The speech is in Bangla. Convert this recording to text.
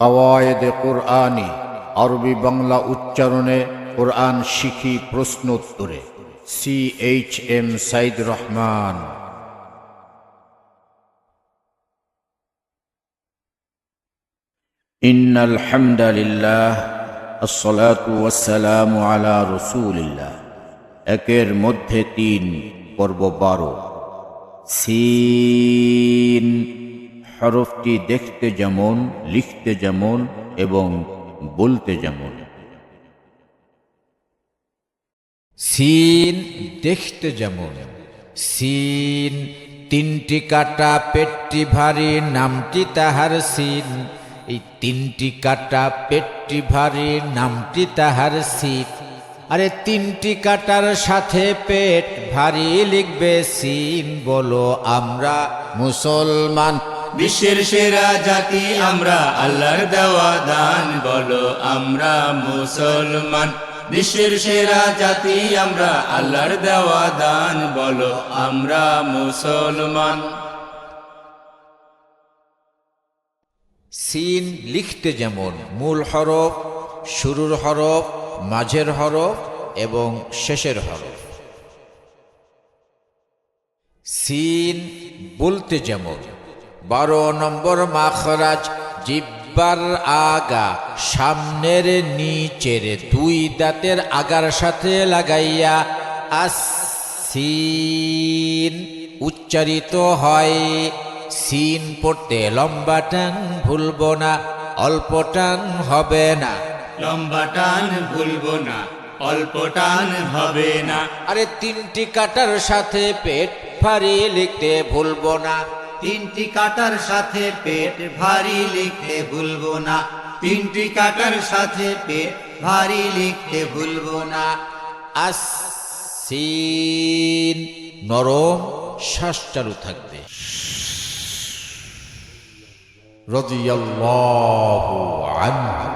কওয়ায়েদে কোরআনি আরবি বাংলা উচ্চারণে কোরআন শিখি প্রশ্ন উত্তরে C H M Saeed Rahman إن الحمد لله الصلاة والسلام على رسول الله একের মধ্যে তিন পর্ব বারো সিন হরফটি দেখতে যেমন, লিখতে যেমন এবং বলতে যেমন। সিন দেখতে যেমন, সিন তিনটি কাটা পেটটি ভারী নামটি তাহার সিন? এই তিনটি কাটা পেটটি ভারী নামটি তাহার সিন? আরে তিনটি কাটার সাথে পেট ভারী লিখবে সিন, বলো আমরা মুসলমান বিশ্বের সেরা জাতি আমরা, আল্লাহর দেওয়া দান, বলো আমরা মুসলমান। বিশ্বের সেরা জাতি আমরা, আল্লাহর দেওয়া দান, বলো আমরা মুসলমান। সিন লিখতে যেমন মূল হরফ, শুরুর হরফ, মাঝের হরফ এবং শেষের হরফ। সিন বলতে যেমন বারো নম্বর মাখরাজ জিব্বার আগা সামনের নিচের দুই দাঁতের আগার সাথে লাগাইয়া আস সিন উচ্চারিত হয়। সিন পড়তে লম্বা টান ভুলব না অল্প টান হবে না। লম্বা টান ভুলব না অল্প টান হবে না। আরে তিনটি কাটার সাথে পেট ভারী লিখতে ভুলব না। তিনটি কাটার সাথে পেট ভারী লিখতে ভুলবো না। তিনটি কাটার সাথে পেট ভারী লিখতে ভুলবো না। আসীন সিন নরম শ্বাস চালু থাকবে। রদিয়াল্লাহু আনহু।